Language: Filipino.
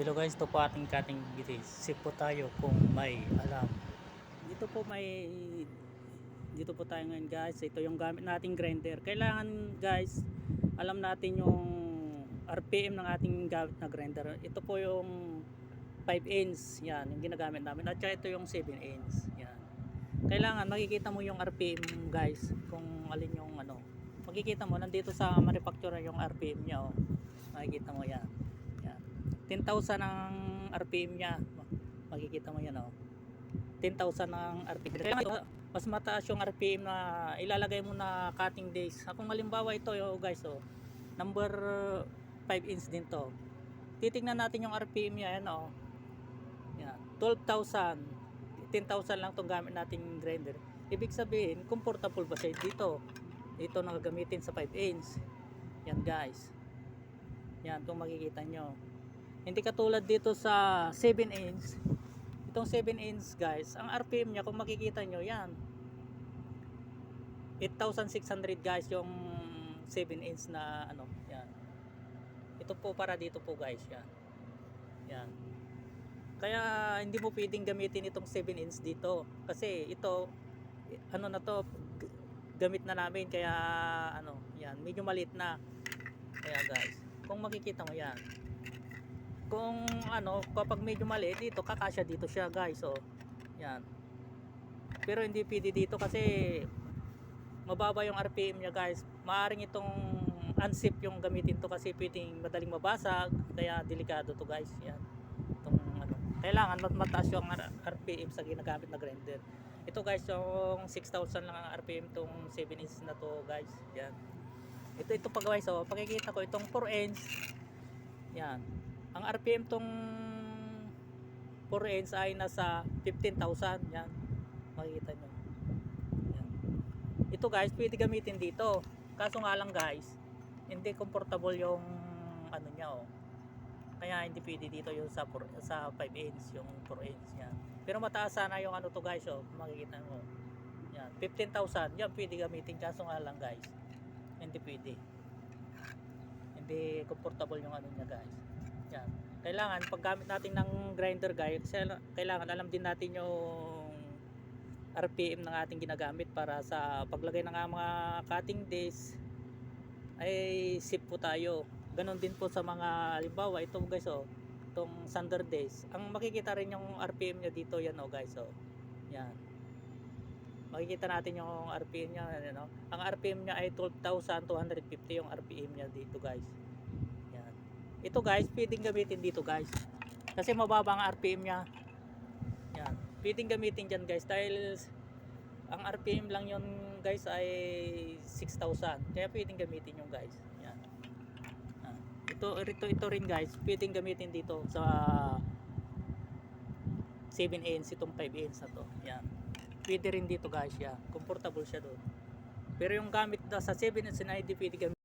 Hello guys, ito po ating cutting video. Sip po tayo kung may alam. Dito po may dito po tayo ngayon guys. Ito yung gamit nating grinder. Kailangan guys, alam natin yung RPM ng ating gamit na grinder. Ito po yung 5 inch. Yan, yung ginagamit namin. At saka ito yung 7 inch. Yan. Kailangan makikita mo yung RPM guys. Kung alin yung ano. Makikita mo nandito sa manufacturer yung RPM niya. Oh. Makikita mo yan. Yan. 10,000 ang RPM niya. Makikita mo yan oh. 10,000 ang RPM. Kaya mas mataas yung RPM na ilalagay mo na cutting days. Kung halimbawa ito yo guys oh. Number 5 inch din to. Titingnan natin yung RPM niya yan oh. Yan. 12,000. 10,000 lang tong gamit nating grinder. Ibig sabihin, comfortable ba siya dito? Ito na gagamitin sa 5 inch. Yan guys. Yan, kung makikita nyo. Hindi katulad dito sa 7 inch. Itong 7 inch guys, ang RPM niya kung makikita nyo, yan. 8,600 guys yung 7 inch na ano, yan. Ito po para dito po guys, yan. Yan. Kaya hindi mo pwedeng gamitin itong 7 inch dito kasi ito ano na to gamit na namin kaya ano, yan, medyo maliit na. Kaya guys, kung makikita mo yan. Kung ano, kapag medyo maliit dito, kakasya dito siya guys, oh. Yan. Pero hindi pwede dito kasi mababa yung RPM niya guys. Maaring itong unsafe yung gamitin to kasi pwedeng madaling mabasag, kaya delikado to guys. Yan. Itong ano, kailangan mat mataas yung RPM sa ginagamit na grinder. Ito guys, yung 6,000 lang ang RPM tong 7 inch na to guys. Yan. Ito ito pa guys, oh, pakikita ko itong 4 inch. Yan. Ang RPM tong 4 inch ay nasa 15,000. Yan. Makikita nyo. Yan. Ito guys, pwede gamitin dito. Kaso nga lang guys, hindi comfortable yung ano niya oh. Kaya hindi pwede dito yung sa 4, sa 5 inch, yung 4 inch yan. Pero mataas sana yung ano to guys oh, makikita mo. Yan, 15,000. Yan pwede gamitin kaso nga lang guys. Hindi pwede. Hindi comfortable yung ano niya guys. Yan. Kailangan paggamit natin ng grinder guys, kailangan alam din natin yung RPM ng ating ginagamit para sa paglagay ng mga cutting days ay sip po tayo. Ganon din po sa mga halimbawa ito guys oh, itong sander days. Ang makikita rin yung RPM niya dito yan oh guys oh. Yan. Makikita natin yung RPM niya ano. Ang RPM niya ay 12,250 yung RPM niya dito guys. Ito guys, pwedeng gamitin dito guys. Kasi mababa ang RPM niya. Yan. Pwedeng gamitin dyan guys dahil ang RPM lang yun guys ay 6,000. Kaya pwedeng gamitin yung guys. Yan. Ito, ito, ito rin guys, pwedeng gamitin dito sa 7 inch, itong 5 inch na to. Yan. Pwede rin dito guys, yan. Comfortable siya doon. Pero yung gamit na sa 7 inch na hindi pwede gamitin